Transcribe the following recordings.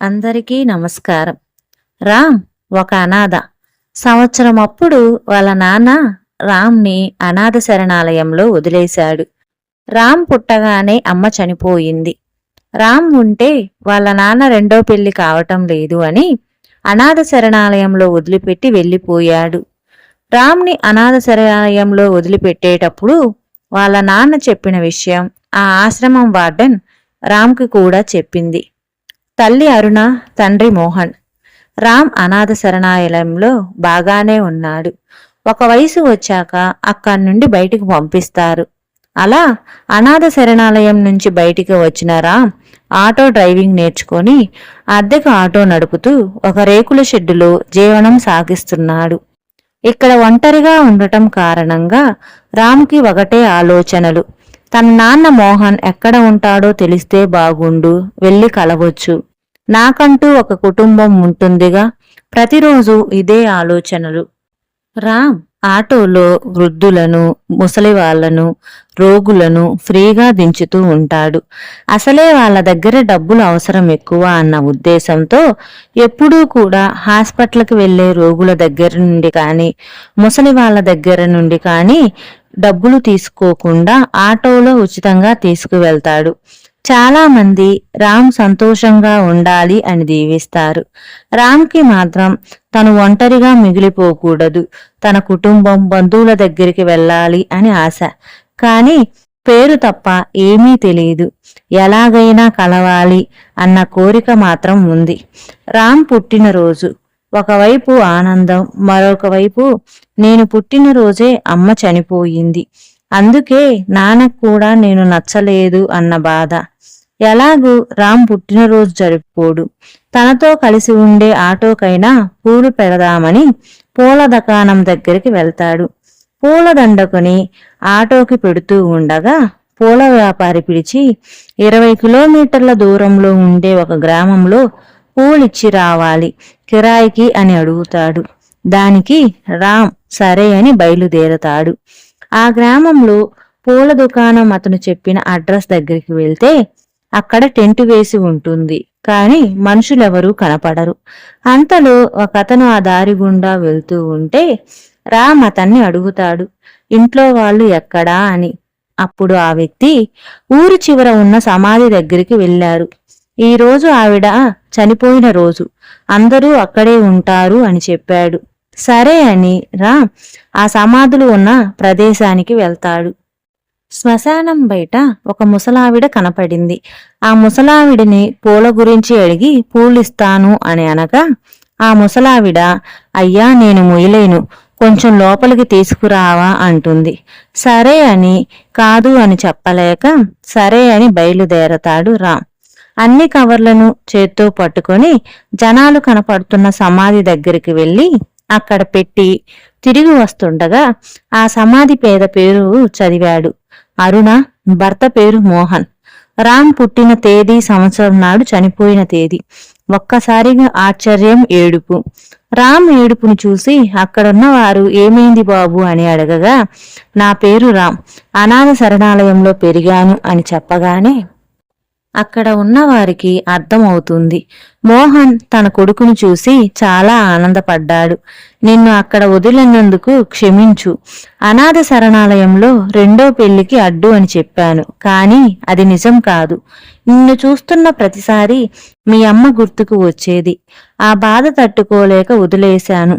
అందరికీ నమస్కారం. రామ్ ఒక అనాథ. సంవత్సరం అప్పుడు వాళ్ళ నాన్న రామ్ని అనాథ శరణాలయంలో వదిలేశాడు. రామ్ పుట్టగానే అమ్మ చనిపోయింది. రామ్ ఉంటే వాళ్ళ నాన్న రెండో పెళ్ళి కావటం లేదు అని అనాథ శరణాలయంలో వదిలిపెట్టి వెళ్ళిపోయాడు. రామ్ని అనాథ శరణాలయంలో వదిలిపెట్టేటప్పుడు వాళ్ళ నాన్న చెప్పిన విషయం ఆ ఆశ్రమం వార్డెన్ రామ్కి కూడా చెప్పింది. తల్లి అరుణ తండ్రి మోహన్. రామ్ అనాథ శరణాలయంలో బాగానే ఉన్నాడు. ఒక వయసు వచ్చాక అక్కడి నుండి బయటికి పంపిస్తారు. అలా అనాథ శరణాలయం నుంచి బయటికి వచ్చిన రామ్ ఆటో డ్రైవింగ్ నేర్చుకొని అద్దెకు ఆటో నడుపుతూ ఒక రేకుల షెడ్డులో జీవనం సాగిస్తున్నాడు. ఇక్కడ ఒంటరిగా ఉండటం కారణంగా రామ్కి ఒకటే ఆలోచనలు. తన నాన్న మోహన్ ఎక్కడ ఉంటాడో తెలిస్తే బాగుండు వెళ్ళి కలవచ్చు. నాకంటూ ఒక కుటుంబం ఉంటుందిగా ప్రతిరోజు ఇదే ఆలోచనలు. రామ్ ఆటోలో వృద్ధులను ముసలి వాళ్ళను రోగులను ఫ్రీగా దించుతూ ఉంటాడు. అసలే వాళ్ళ దగ్గర డబ్బులు అవసరం ఎక్కువ అన్న ఉద్దేశంతో ఎప్పుడూ కూడా హాస్పిటల్కి వెళ్ళే రోగుల దగ్గర నుండి కానీ ముసలి వాళ్ళ దగ్గర నుండి కానీ డబ్బులు తీసుకోకుండా ఆటోలో ఉచితంగా తీసుకువెళ్తాడు. చాలా మంది రామ్ సంతోషంగా ఉండాలి అని దీవిస్తారు. రామ్కి మాత్రం తను ఒంటరిగా మిగిలిపోకూడదు. తన కుటుంబం బంధువుల దగ్గరికి వెళ్ళాలి అని ఆశ. కానీ పేరు తప్ప ఏమీ తెలియదు. ఎలాగైనా కలవాలి అన్న కోరిక మాత్రం ఉంది. రామ్ పుట్టినరోజు ఒకవైపు ఆనందం మరొక వైపు నేను పుట్టినరోజే అమ్మ చనిపోయింది. అందుకే నాన్నకు కూడా నేను నచ్చలేదు అన్న బాధ. ఎలాగూ రామ్ పుట్టినరోజు జరుపుకోడు. తనతో కలిసి ఉండే ఆటోకైనా పూలు పెడదామని పూల దుకాణం దగ్గరికి వెళ్తాడు. పూల దండకుని ఆటోకి పెడుతూ ఉండగా పూల వ్యాపారి పిలిచి ఇరవై కిలోమీటర్ల దూరంలో ఉండే ఒక గ్రామంలో పూలిచ్చి రావాలి. కిరాయికి అని అడుగుతాడు. దానికి రామ్ సరే అని బయలుదేరతాడు. ఆ గ్రామంలో పూల దుకాణం అతను చెప్పిన అడ్రస్ దగ్గరికి వెళ్తే అక్కడ టెంట్ వేసి ఉంటుంది. కానీ మనుషులెవరూ కనపడరు. అంతలో ఒక అతను ఆ దారి గుండా వెళ్తూ ఉంటే రామ్ అతన్ని అడుగుతాడు. ఇంట్లో వాళ్ళు ఎక్కడా అని. అప్పుడు ఆ వ్యక్తి ఊరి చివర ఉన్న సమాధి దగ్గరికి వెళ్ళారు. ఈ రోజు ఆవిడ చనిపోయిన రోజు. అందరూ అక్కడే ఉంటారు అని చెప్పాడు. సరే అని రామ్ ఆ సమాధులు ఉన్న ప్రదేశానికి వెళ్తాడు. శ్మశానం బయట ఒక ముసలావిడ కనపడింది. ఆ ముసలావిడిని పూల గురించి అడిగి పూలిస్తాను అని అనగా ఆ ముసలావిడ అయ్యా నేను ముయలేను కొంచెం లోపలికి తీసుకురావా అంటుంది. సరే అని కాదు అని చెప్పలేక సరే అని బయలుదేరతాడు రామ్. అన్ని కవర్లను చేత్తో పట్టుకొని జనాలు కనపడుతున్న సమాధి దగ్గరికి వెళ్ళి అక్కడ పెట్టి తిరిగి వస్తుండగా ఆ సమాధి పేద పేరు చదివాడు. అరుణ భర్త పేరు మోహన్. రామ్ పుట్టిన తేదీ సంవత్సరం నాడు చనిపోయిన తేదీ. ఒక్కసారిగా ఆశ్చర్యం ఏడుపు. రామ్ ఏడుపును చూసి అక్కడున్న వారు ఏమైంది బాబు? అని అడగగా నా పేరు రామ్. అనాథ శరణాలయంలో పెరిగాను అని చెప్పగానే అక్కడ ఉన్నవారికి అర్థమవుతుంది. మోహన్ తన కొడుకును చూసి చాలా ఆనందపడ్డాడు. నిన్ను అక్కడ వదిలినందుకు క్షమించు. అనాథ శరణాలయంలో రెండో పెళ్ళికి అడ్డు అని చెప్పాను. కానీ అది నిజం కాదు. నిన్ను చూస్తున్న ప్రతిసారి మీ అమ్మ గుర్తుకు వచ్చేది. ఆ బాధ తట్టుకోలేక వదిలేశాను.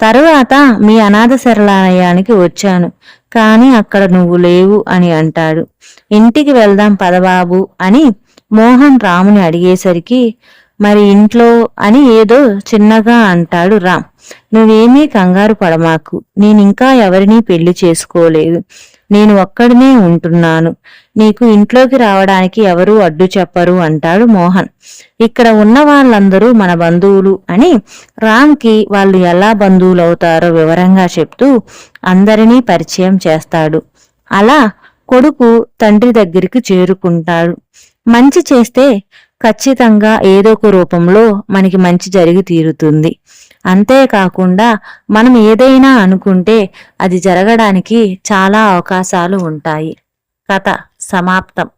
తరువాత మీ అనాథ శరణాలయానికి వచ్చాను. కాని అక్కడ నువ్వు లేవు అని అంటాడు. ఇంటికి వెళ్దాం పదబాబు అని మోహన్ రాముని అడిగేసరికి మరి ఇంట్లో అని ఏదో చిన్నగా అంటాడు రామ్. నువ్వేమీ కంగారు పడమాకు. నేనింకా ఎవరినీ పెళ్ళి చేసుకోలేదు. నేను ఒక్కడినే ఉంటున్నాను. నీకు ఇంట్లోకి రావడానికి ఎవరూ అడ్డు చెప్పరు అంటాడు మోహన్. ఇక్కడ ఉన్న వాళ్ళందరూ మన బంధువులు అని రామ్కి వాళ్ళు ఎలా బంధువులవుతారో వివరంగా చెప్తూ అందరినీ పరిచయం చేస్తాడు. అలా కొడుకు తండ్రి దగ్గరికి చేరుకుంటాడు. మంచి చేస్తే ఖచ్చితంగా ఏదో ఒక రూపంలో మనకి మంచి జరిగి తీరుతుంది. అంతేకాకుండా మనం ఏదైనా అనుకుంటే అది జరగడానికి చాలా అవకాశాలు ఉంటాయి. కథ సమాప్తం.